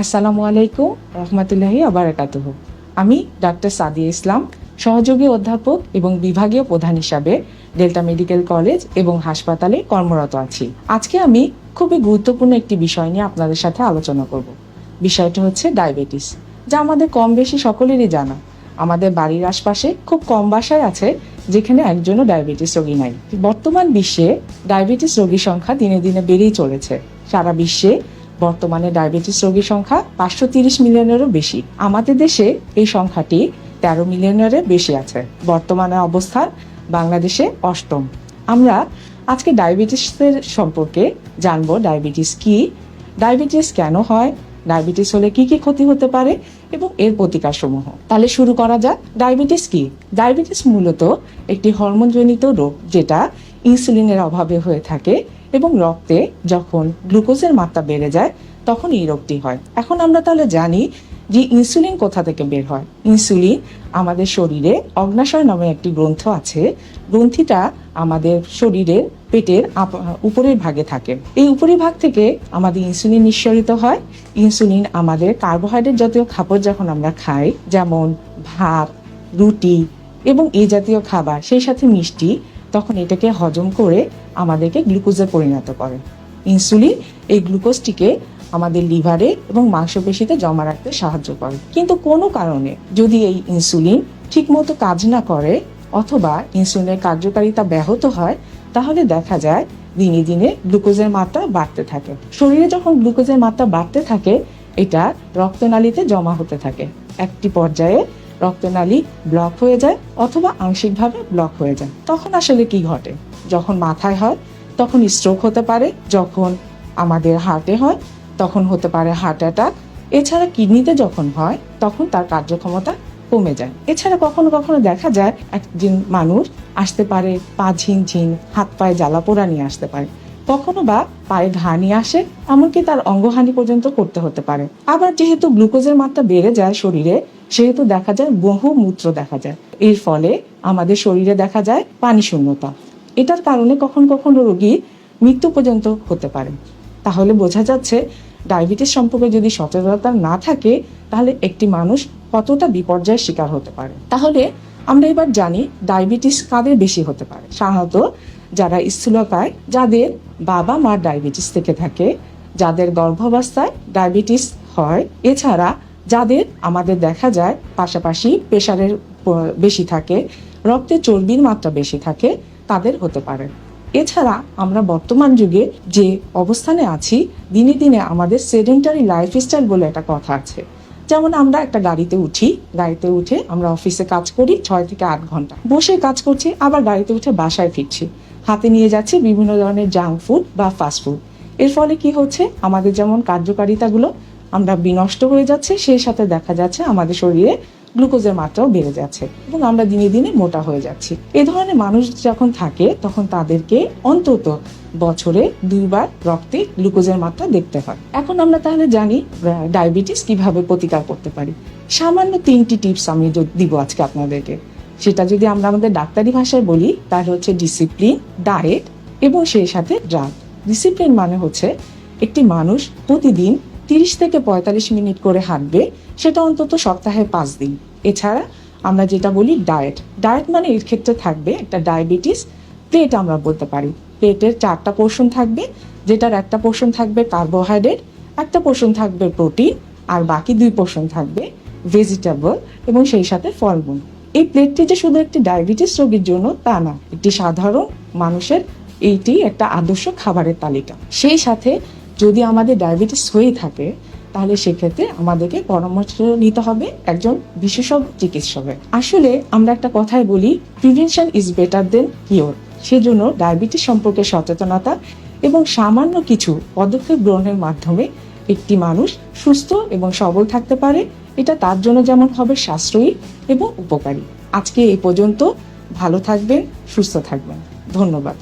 আসসালামু আলাইকুম রহমতুল্লাহি আবরাকাতুহ আমি ডাক্তার সাদিয়া ইসলাম, সহযোগী অধ্যাপক এবং বিভাগীয় প্রধান হিসাবে ডেল্টা মেডিকেল কলেজ এবং হাসপাতালে কর্মরত আছি। আজকে আমি খুবই গুরুত্বপূর্ণ একটি বিষয় নিয়ে আপনাদের সাথে আলোচনা করব। বিষয়টি হচ্ছে ডায়াবেটিস, যা আমাদের কম বেশি সকলেরই জানা। আমাদের বাড়ির আশপাশে খুব কম বাসায় আছে যেখানে একজনও ডায়াবেটিস রোগী নাই। বর্তমান বিশ্বে ডায়াবেটিস রোগীর সংখ্যা দিনে দিনে বেড়েই চলেছে। সারা বিশ্বে বর্তমানে ডায়াবেটিস রোগীর সংখ্যা পাঁচশো তিরিশ মিলিয়নেরও বেশি। আমাদের দেশে এই সংখ্যাটি তেরো মিলিয়নেরও বেশি আছে। বর্তমানে অবস্থান বাংলাদেশে অষ্টম। আমরা আজকে ডায়াবেটিসের সম্পর্কে জানব, ডায়াবেটিস কি, ডায়াবেটিস কেন হয়, ডায়াবেটিস হলে কি কি ক্ষতি হতে পারে এবং এর প্রতিকার সমূহ তাহলে শুরু করা যাক, ডায়াবেটিস কি? ডায়াবেটিস মূলত একটি হরমোনজনিত রোগ যেটা ইনসুলিনের অভাবে হয়ে থাকে এবং রক্তে যখন গ্লুকোজের মাত্রা বেড়ে যায় তখন এই রোগটি হয়। এখন আমরা তাহলে জানি যে ইনসুলিন কোথা থেকে বের হয়। ইনসুলিন আমাদের শরীরে অগ্নাশয় নামে একটি গ্রন্থ আছে। গ্রন্থিটা আমাদের শরীরের পেটের উপরের ভাগে থাকে। এই উপরের ভাগ থেকে আমাদের ইনসুলিন নিঃসরিত হয়। ইনসুলিন আমাদের কার্বোহাইড্রেট জাতীয় খাবার যখন আমরা খাই, যেমন ভাত, রুটি এবং এই জাতীয় খাবার, সেই সাথে মিষ্টি তখন এটাকে হজম করে আমাদেরকে গ্লুকোজে পরিণত করে। ইনসুলিন এই গ্লুকোজটিকে আমাদের লিভারে এবং মাংসপেশিতে জমা রাখতে সাহায্য করে। কিন্তু কোনো কারণে যদি এই ইনসুলিন ঠিকমতো কাজ না করে অথবা ইনসুলিনের কার্যকারিতা ব্যাহত হয়, তাহলে দেখা যায় দিনে দিনে গ্লুকোজের মাত্রা বাড়তে থাকে। শরীরে যখন গ্লুকোজের মাত্রা বাড়তে থাকে, এটা রক্তনালীতে জমা হতে থাকে। একটি পর্যায়ে রক্তনালী ব্লক হয়ে যায় অথবা আংশিকভাবে ব্লক হয়ে যায়। তখন আসলে কি ঘটে? যখন মাথায় হয়, তখন স্ট্রোক হতে পারে। যখন আমাদের হার্টে হয়, তখন হতে পারে হার্ট অ্যাটাক এছাড়া কিডনিতে যখন হয়, তখন তার কার্যক্ষমতা কমে যায়। এছাড়া কখনো কখনো দেখা যায়, একজন মানুষ আসতে পারে, পা ঝিনঝিন হাত পায়ে জ্বালা পোড়া নিয়ে আসতে পারে। কখনো বা পায়ে ঘা নিয়ে আসে, এমনকি তার অঙ্গহানি পর্যন্ত করতে হতে পারে। আবার যেহেতু গ্লুকোজের মাত্রা বেড়ে যায় শরীরে সেহেতু দেখা যায় বহু মূত্র দেখা যায়। এর ফলে আমাদের শরীরে দেখা যায় পানি শূন্যতা। এটার কারণে কখন কখনো রোগী মৃত্যু পর্যন্ত হতে পারে। তাহলে বোঝা যাচ্ছে ডায়াবেটিস সম্পর্কে যদি সচেতনতা না থাকে, তাহলে একটি মানুষ কতটা বিপর্যয়ের শিকার হতে পারে? তাহলে আমরা এবার জানি ডায়াবেটিস কাদের বেশি হতে পারে। সাধারণত যারা স্থূলকায়, যাদের বাবা মা ডায়াবেটিস থেকে থাকে, যাদের গর্ভাবস্থায় ডায়াবেটিস হয়, এছাড়া যাদের আমাদের দেখা যায় পাশাপাশি প্রেশারের বেশি থাকে, রক্তে চর্বির মাত্রা বেশি থাকে, তাদের হতে পারে। এছাড়া আমরা বর্তমান যুগে যে অবস্থানে আছি, দিনে দিনে আমাদের সেডেন্টারি লাইফস্টাইল বলে একটা কথা আছে। যেমন আমরা একটা গাড়িতে উঠি, গাড়িতে উঠে আমরা অফিসে কাজ করি ছয় থেকে আট ঘণ্টা। বসে কাজ করছি, আবার গাড়িতে উঠে বাসায় ফিরছি। হাতে নিয়ে যাচ্ছি বিভিন্ন ধরনের জাঙ্ক ফুড বা ফাস্ট ফুড। এর ফলে কি হচ্ছে? আমাদের যেমন কার্যকারিতাগুলো আমরা বিনষ্ট হয়ে যাচ্ছে, সেই সাথে দেখা যাচ্ছে আমাদের শরীরে গ্লুকোজের মাত্রাও বেড়ে যাচ্ছে এবং আমরা দিনে দিনে মোটা হয়ে যাচ্ছি। এ ধরনের মানুষ যখন থাকে, তখন তাদেরকে অন্তত বছরে দুইবার রক্তে গ্লুকোজের মাত্রা দেখতে হয়। এখন আমরা তাহলে জানি ডায়াবেটিস কীভাবে প্রতিকার করতে পারি। সামান্য তিনটি টিপস আমি দিব আজকে আপনাদেরকে। সেটা যদি আমরা আমাদের ডাক্তারি ভাষায় বলি, তাহলে হচ্ছে ডিসিপ্লিন ডায়েট এবং সেই সাথে ড্রাগ ডিসিপ্লিন মানে হচ্ছে একটি মানুষ প্রতিদিন তিরিশ থেকে পঁয়তাল্লিশ মিনিট করে হাঁটবে, সেটা অন্তত সপ্তাহে পাঁচ দিন। এছাড়া আমরা যেটা বলি ডায়েট। ডায়েট মানে এর ক্ষেত্রে থাকবে একটা ডায়াবেটিস প্লেট আমরা বলতে পারি। প্লেটের চারটা পোর্শন থাকবে, যেটার একটা পোর্শন থাকবে কার্বোহাইড্রেট, একটা পোর্শন থাকবে প্রোটিন, আর বাকি দুই পোর্শন থাকবে ভেজিটেবল এবং সেই সাথে ফলমূল। এই প্লেটটি যে শুধু একটি ডায়াবেটিস রোগীর জন্য তা না, একটি সাধারণ মানুষের এইটি একটা আদর্শ খাবারের তালিকা। সেই সাথে যদি আমাদের ডায়াবেটিস হয়ে থাকে, তাহলে সেক্ষেত্রে আমাদেরকে পরামর্শ নিতে হবে একজন বিশেষজ্ঞ চিকিৎসকের। আসলে আমরা একটা কথাই বলি prevention is better than cure সেজন্য ডায়াবেটিস সম্পর্কে সচেতনতা এবং সামান্য কিছু পদক্ষেপ গ্রহণের মাধ্যমে একটি মানুষ সুস্থ এবং সবল থাকতে পারে, এটা তার জন্য যেমন হবে সাশ্রয়ী এবং উপকারী। আজকে এই পর্যন্ত, ভালো থাকবেন, সুস্থ থাকবেন। ধন্যবাদ।